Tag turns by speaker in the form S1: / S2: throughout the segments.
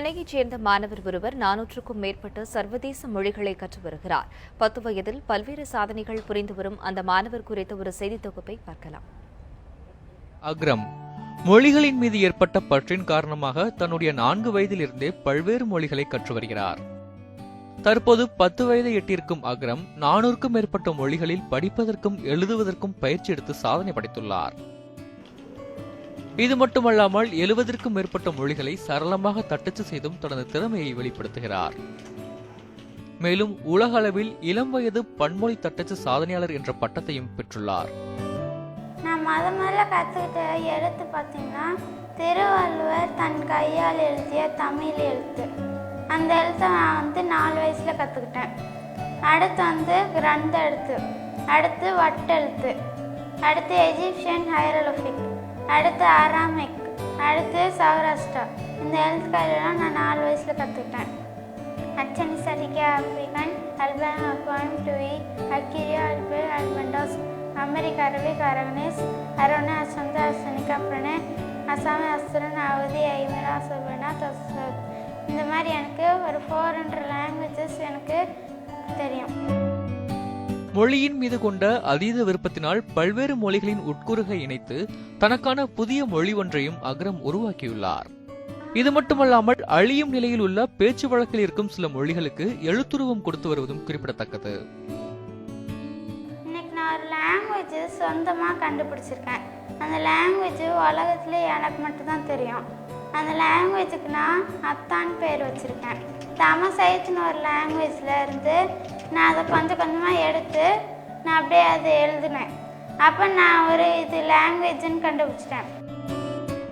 S1: சென்னையைச் சேர்ந்த மாணவர் ஒருவர் நானூற்றுக்கும் மேற்பட்ட சர்வதேச மொழிகளை கற்று வருகிறார். பத்து வயதில் பல்வேறு சாதனைகள் புரிந்து வரும் அந்த மாணவர் குறித்த ஒரு செய்தி தொகுப்பை பார்க்கலாம்.
S2: அக்ரம். மொழிகளின் மீது ஏற்பட்ட பற்றின் காரணமாக தன்னுடைய நான்கு வயதிலிருந்தே பல்வேறு மொழிகளை கற்று வருகிறார். தற்போது பத்து வயதை எட்டியிருக்கும் அக்ரம் நானூறுக்கும் மேற்பட்ட மொழிகளில் படிப்பதற்கும் எழுதுவதற்கும் பயிற்சி எடுத்து சாதனை படைத்துள்ளார். இது மட்டுமல்லாமல் எழுபதற்கும் மேற்பட்ட மொழிகளை சரளமாக தட்டச்சு செய்தும் தனது திறமையை வெளிப்படுத்துகிறார். மேலும் உலக அளவில் இளம் வயது பன்மொழி தட்டச்சு சாதனையாளர் என்ற பட்டத்தையும் பெற்றுள்ளார்.
S3: நான் முத முதல்ல கற்றுக்கிட்ட எழுத்து பார்த்தீங்கன்னா திருவள்ளுவர் தன் கையால் எழுதிய தமிழ் எழுத்து. அந்த எழுத்தை நான் வந்து நாலு வயசில் கற்றுக்கிட்டேன் அடுத்து வந்து கிரந்த எழுத்து அடுத்து வட்டெழுத்து அடுத்து எஜிப்சியன் ஹைரலோஃபிக் அடுத்து அராமிக் அடுத்து சௌராஷ்டிரா. இந்த எழுத்துக்களெல்லாம் நான் நாலு வயசில் கற்றுக்கிட்டேன் அச்சனி சரிகே ஆப்பிரிக்கன் அல்பன் அப்பான் டுவி அக்கிரியா அல்பே அல்பண்டோஸ் அமெரிக்க அரபிக் அரகனேஸ் அரோனே அசந்த அசனிகா அப்புறனே அசாமி அசுரன் அவதி ஐமரா சுபனா தசத். இந்த மாதிரி எனக்கு ஒரு ஃபோர் ஹண்ட்ரட் லாங்குவேஜஸ் எனக்கு தெரியும்.
S2: மொழியின் மீது கொண்ட அதீத விருப்பத்தினால் பல்வேறு மொழிகளின் உட்கூறுகை இணைத்து தனக்கான புதிய மொழி ஒன்றையும் அக்ரம் உருவாக்கியுள்ளார். இது மட்டுமல்லாமல் அழியும் நிலையில் உள்ள பேச்சு வழக்கில் இருக்கும் சில மொழிகளுக்கு எழுத்துருவம் கொடுத்து வருவதும் குறிப்பிடத்தக்கது.
S3: இன்னைக்கு நான் ஒரு லாங்குவேஜ் சொந்தமாக கண்டுபிடிச்சிருக்கேன். அந்த லாங்குவேஜ் உலகத்துல எனக்கு மட்டும்தான் தெரியும். அந்த லாங்குவேஜுக்கு நான் அத்தான் பேர் வச்சுருக்கேன். தமசைத்துன்னு ஒரு லாங்குவேஜில் இருந்து நான் அதை கொஞ்சம் கொஞ்சம் எடுத்து நான் அப்படியே அதை எழுதினேன். அப்போ நான் ஒரு இது லாங்குவேஜ்னு கண்டுபிடிச்சிட்டேன்.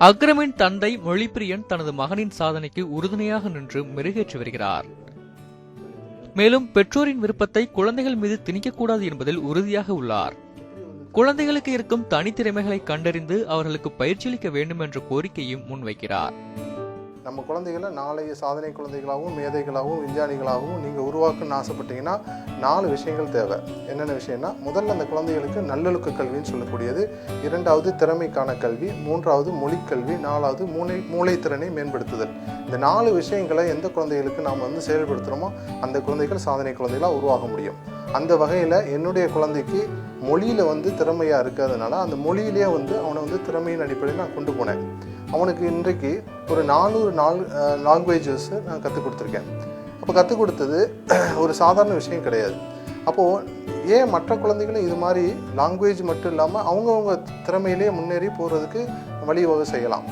S2: அக்ரமின் தந்தை மொழிப்பிரியன் தனது மகனின் சாதனைக்கு உறுதுணையாக நின்று மெருகேற்றி வருகிறார். மேலும் பெற்றோரின் விருப்பத்தை குழந்தைகள் மீது திணிக்கக்கூடாது என்பதில் உறுதியாக உள்ளார். குழந்தைகளுக்கு இருக்கும் தனித்திறமைகளை கண்டறிந்து அவர்களுக்கு பயிற்சியளிக்க வேண்டும் என்ற கோரிக்கையும் முன்வைக்கிறார்.
S4: நம்ம குழந்தைகளை நாளைய சாதனை குழந்தைகளாகவும் மேதைகளாகவும் விஞ்ஞானிகளாகவும் நீங்கள் உருவாக்கணும்னு ஆசைப்பட்டீங்கன்னா நாலு விஷயங்கள் தேவை. என்னென்ன விஷயம்னா முதல்ல அந்த குழந்தைகளுக்கு நல்லொழுக்க கல்வின்னு சொல்லக்கூடியது. இரண்டாவது திறமைக்கான கல்வி. மூன்றாவது மொழிக்கல்வி நாலாவது மூளை மூளைத்திறனை மேம்படுத்துதல். இந்த நாலு விஷயங்களை எந்த குழந்தைகளுக்கு நாம் வந்து செயல்படுத்துகிறோமோ அந்த குழந்தைகள் சாதனை குழந்தைகளாக உருவாக முடியும். அந்த வகையில் என்னுடைய குழந்தைக்கு மொழியில் வந்து திறமையாக இருக்கிறதுனால அந்த மொழியிலேயே வந்து அவனை வந்து திறமையின் அடிப்படையில் நான் கொண்டு போனேன். அவனுக்கு இன்றைக்கு ஒரு நானூறு நாலு லாங்குவேஜஸ் நான் கற்றுக் கொடுத்துருக்கேன். அப்போ கற்றுக் கொடுத்தது ஒரு சாதாரண விஷயம் கிடையாது. அப்போது ஏன் மற்ற குழந்தைகளும் இது மாதிரி லாங்குவேஜ் மட்டும் இல்லாமல் அவங்கவுங்க திறமையிலேயே முன்னேறி போகிறதுக்கு வழிவகை செய்யலாம்.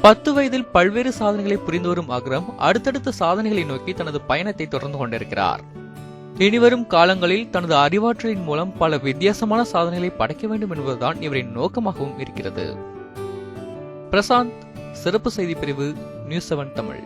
S2: பத்து வயதில் பல்வேறு சாதனைகளை புரிந்து வரும் அக்ரம் அடுத்தடுத்த சாதனைகளை நோக்கி தனது பயணத்தை தொடர்ந்து கொண்டிருக்கிறார். இனிவரும் காலங்களில் தனது அறிவாற்றலின் மூலம் பல வித்தியாசமான சாதனைகளை படைக்க வேண்டும் என்பதுதான் இவரின் நோக்கமாகவும் இருக்கிறது. பிரசாந்த் சிறப்பு செய்தி பிரிவு நியூஸ் செவன் தமிழ்.